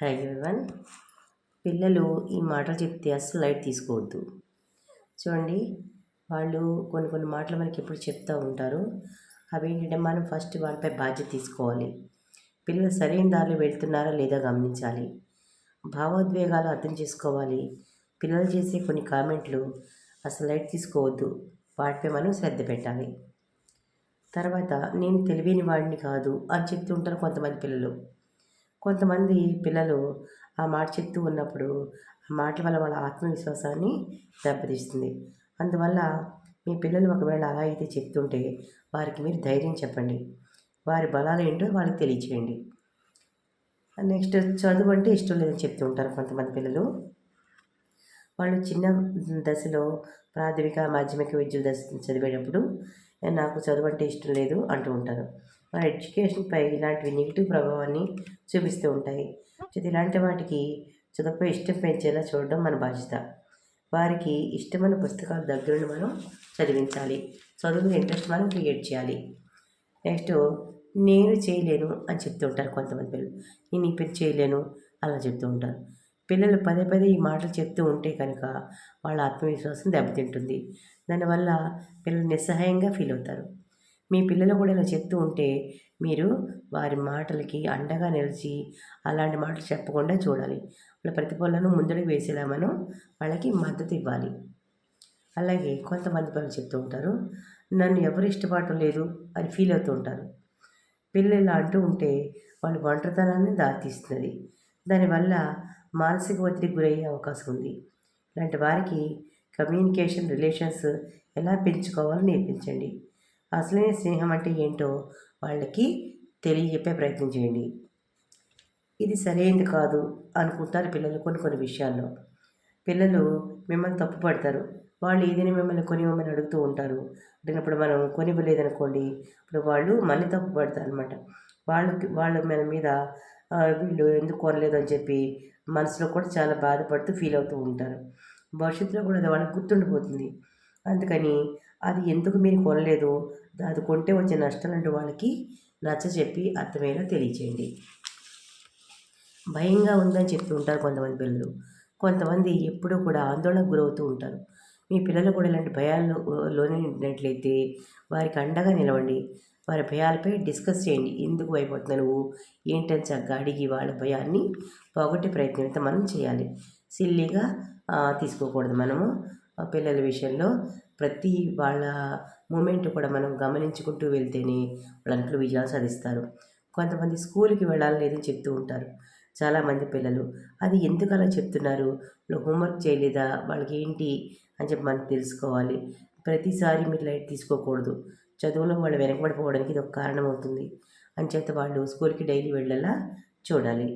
Hi everyone పిల్లలు ఈ మాటలు చెప్తే అస్సలు లైట్ తీసుకోవద్దు. చూడండి వాళ్ళు కొన్ని కొన్ని మాటలు మనకి ఎప్పుడు చెప్తూ ఉంటారు. అవి ఏంటంటే మనం ఫస్ట్ వాళ్ళపై బాధ్యత తీసుకోవాలి. పిల్లలు సరైన దారిలో వెళ్తున్నారా లేదా గమనించాలి. భావోద్వేగాలు అర్థం చేసుకోవాలి. పిల్లలు చేసే కొన్ని కామెంట్లు అసలు లైట్ తీసుకోవద్దు. వాటిపై మనం శ్రద్ధ పెట్టాలి. తర్వాత నేను తెలివైన వాడిని కాదు అని చెప్తూ ఉంటారు కొంతమంది పిల్లలు. కొంతమంది పిల్లలు ఆ మాట చెప్తూ ఉన్నప్పుడు ఆ మాటల వల్ల వాళ్ళ ఆత్మవిశ్వాసాన్ని దెబ్బతీస్తుంది. అందువల్ల మీ పిల్లలు ఒకవేళ అలా అయితే చెప్తుంటే వారికి మీరు ధైర్యం చెప్పండి. వారి బలాలు ఏంటో వాళ్ళకి తెలియచేయండి. నెక్స్ట్ చదువు అంటే ఇష్టం లేదని చెప్తూ ఉంటారు కొంతమంది పిల్లలు. వాళ్ళు చిన్న దశలో ప్రాథమిక మాధ్యమిక విద్య దశ చదివేటప్పుడు నాకు చదువు అంటే ఇష్టం లేదు అంటూ ఉంటారు. మన ఎడ్యుకేషన్పై ఇలాంటివి నెగిటివ్ ప్రభావాన్ని చూపిస్తూ ఉంటాయి. ఇలాంటి వాటికి చదువుపై ఇష్టం పెంచేలా చూడడం మన బాధ్యత. వారికి ఇష్టమైన పుస్తకాలు దగ్గరుండి మనం చదివించాలి. చదువు ఇంట్రెస్ట్ మనం క్రియేట్ చేయాలి. నెక్స్ట్ నేను చేయలేను అని చెప్తూ ఉంటారు కొంతమంది పిల్లలు. నేను ఈ పని చేయలేను అలా చెప్తూ ఉంటారు. పిల్లలు పదే పదే ఈ మాటలు చెప్తూ ఉంటే కనుక వాళ్ళ ఆత్మవిశ్వాసం దెబ్బతింటుంది. దానివల్ల పిల్లలు నిస్సహాయంగా ఫీల్ అవుతారు. మీ పిల్లలు కూడా ఇలా చెప్తూ ఉంటే మీరు వారి మాటలకి అండగా నిలిచి అలాంటి మాటలు చెప్పకుండా చూడాలి. వాళ్ళ ప్రతిఫలను ముందడుగు వేసేలా మనం వాళ్ళకి మద్దతు ఇవ్వాలి. అలాగే కొంతమంది పిల్లలు చెప్తూ ఉంటారు నన్ను ఎవరు ఇష్టపడటం లేదు అని ఫీల్ అవుతూ ఉంటారు. పిల్లలు ఇలా అంటూ ఉంటే వాళ్ళ ఒంటరితనాన్ని దారితీస్తుంది దానివల్ల మానసిక ఒత్తిడికి గురయ్యే అవకాశం ఉంది. ఇలాంటి వారికి కమ్యూనికేషన్ రిలేషన్స్ ఎలా పెంచుకోవాలో నేర్పించండి. అసలైన స్నేహం అంటే ఏంటో వాళ్ళకి తెలియజెప్పే ప్రయత్నం చేయండి. ఇది సరైనది కాదు అనుకుంటారు పిల్లలు కొన్ని కొన్ని విషయాల్లో. పిల్లలు మిమ్మల్ని తప్పుపడతారు వాళ్ళు ఏదైనా మిమ్మల్ని కొని మిమ్మల్ని అడుగుతూ ఉంటారు. అడిగినప్పుడు మనం కొనివ్వలేదనుకోండి ఇప్పుడు వాళ్ళు మళ్ళీ తప్పు పడతారు అనమాట వాళ్ళకి వాళ్ళ మన మీద వీళ్ళు ఎందుకు కొనలేదు అని చెప్పి మనసులో కూడా చాలా బాధపడుతూ ఫీల్ అవుతూ ఉంటారు. భవిష్యత్తులో కూడా అది వాళ్ళకి గుర్తుండిపోతుంది. అందుకని అది ఎందుకు మీరు కొనలేదు? అది కొంటే వచ్చే నష్టాలంటూ వాళ్ళకి నచ్చ చెప్పి అర్థమయ్యేలా తెలియచేయండి. భయంగా ఉందని చెప్తూ ఉంటారు కొంతమంది పిల్లలు. కొంతమంది ఎప్పుడూ కూడా ఆందోళనకు గురవుతూ ఉంటారు. మీ పిల్లలు కూడా ఇలాంటి భయాల్లో లోనే ఉన్నట్లయితే వారికి అండగా నిలవండి. వారి భయాలపై డిస్కస్ చేయండి. ఎందుకు భయపడుతున్నా నువ్వు ఏంటని చక్కగా అడిగి వాళ్ళ భయాన్ని పోగొట్టే ప్రయత్నం అయితే మనం చేయాలి. సిల్లీగా తీసుకోకూడదు మనము. పిల్లల విషయంలో ప్రతి వాళ్ళ మూమెంట్ కూడా మనం గమనించుకుంటూ వెళ్తేనే వాళ్ళంట్లో విజయాలు సాధిస్తారు. కొంతమంది స్కూల్కి వెళ్ళాలి లేదని చెప్తూ ఉంటారు. చాలామంది పిల్లలు అది ఎందుకు అలా చెప్తున్నారు? వాళ్ళు హోంవర్క్ చేయలేదా? వాళ్ళకి ఏంటి? అని చెప్పి మనం తెలుసుకోవాలి. ప్రతిసారి మీరు లైట్ తీసుకోకూడదు. చదువులో వాళ్ళు వెనకబడిపోవడానికి ఇది ఒక కారణం అవుతుంది అంచేత వాళ్ళు స్కూల్కి డైలీ వెళ్ళేలా చూడాలి.